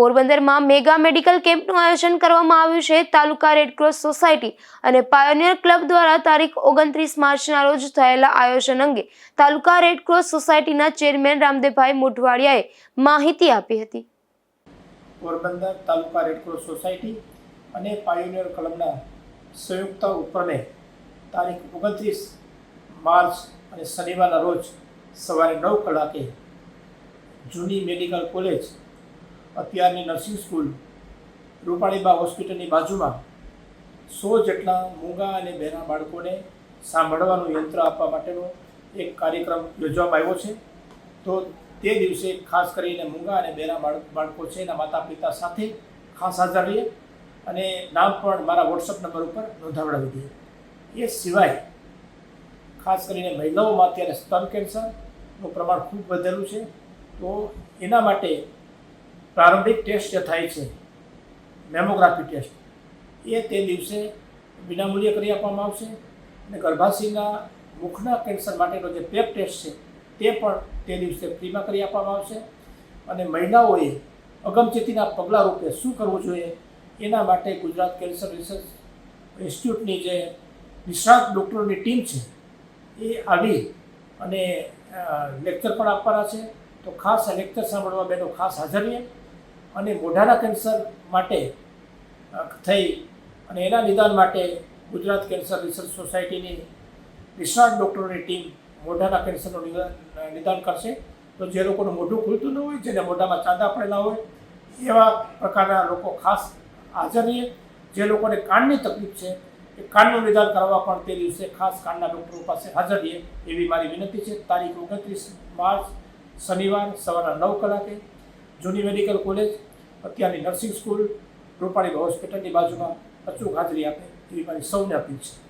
પોરબંદરમાં mega medical કેમ્પનું આયોજન કરવામાં આવ્યું છે. તાલુકા રેડક્રોસ સોસાયટી અને પાયોનિયર ક્લબ દ્વારા તારીખ ઓગણત્રીસ માર્ચના રોજ થયેલા આયોજન અંગે તાલુકા રેડક્રોસ સોસાયટીના ચેરમેન રામદેવભાઈ મોઢવાડિયાએ માહિતી આપી હતી. પોરબંદર તાલુકા રેડક્રોસ સોસાયટી અને પાયોનિયર ક્લબના સંયુક્ત ઉપક્રમે તારીખ ઓગણત્રીસ માર્ચ અને શનિવારના રોજ સવારે નવ કલાકે જૂની મેડિકલ કોલેજ અત્યારની નર્સિંગ સ્કૂલ રૂપાણીબા હોસ્પિટલની બાજુમાં સો જેટલા મૂંગા અને બહેરા બાળકોને સાંભળવાનું યંત્ર આપવા માટેનો એક કાર્યક્રમ યોજવામાં આવ્યો છે. તો તે દિવસે ખાસ કરીને મૂંગા અને બહેરા બાળક બાળકો છે એના માતા પિતા સાથે ખાસ હાજર રહીએ અને નામ પણ મારા વોટ્સઅપ નંબર ઉપર નોંધાવડાવી દઈએ. એ સિવાય ખાસ કરીને મહિલાઓમાં અત્યારે સ્તન કેન્સરનું પ્રમાણ ખૂબ વધેલું છે. તો એના માટે પ્રારંભિક ટેસ્ટ જે થાય છે, મેમોગ્રાફી ટેસ્ટ, એ તે દિવસે વિનામૂલ્યે કરી આપવામાં આવશે અને ગર્ભાશયના મુખના કેન્સર માટેનો જે પેપ ટેસ્ટ છે, તે પણ તે દિવસે ફ્રીમાં કરી આપવામાં આવશે. અને મહિલાઓએ અગમચેતીના પગલાં રૂપે શું કરવું જોઈએ, એના માટે ગુજરાત કેન્સર રિસર્ચ ઇન્સ્ટિટ્યૂટની જે નિષ્ણાત ડૉક્ટરોની ટીમ છે, એ આવી અને લેક્ચર પણ આપવાના છે. તો ખાસ લેક્ચર સાંભળવા બેનો ખાસ હાજર રહે અને મોઢાના કેન્સર માટે થઈ અને એના નિદાન માટે ગુજરાત કેન્સર રિસર્ચ સોસાયટીની નિષ્ણાત ડૉક્ટરોની ટીમ મોઢાના કેન્સરનું નિદાન કરશે. તો જે લોકોનું મોઢું ખુલતું ન હોય, જેને મોઢામાં ચાંદા પડેલા હોય, એવા પ્રકારના લોકો ખાસ હાજર રહીએ. જે લોકોને કાનની તકલીફ છે, એ કાનનું નિદાન કરવા પણ તે દિવસે ખાસ કાનના ડૉક્ટરો પાસે હાજર રહીએ, એવી મારી વિનંતી છે. તારીખ ઓગણત્રીસ માર્ચ, શનિવાર સવારના નવ કલાકે જૂની મેડિકલ કોલેજ, અત્યારની નર્સિંગ સ્કૂલ રૂપાણી હોસ્પિટલની બાજુમાં અચૂક હાજરી આપે એવી મારી સૌને અપીલ છે.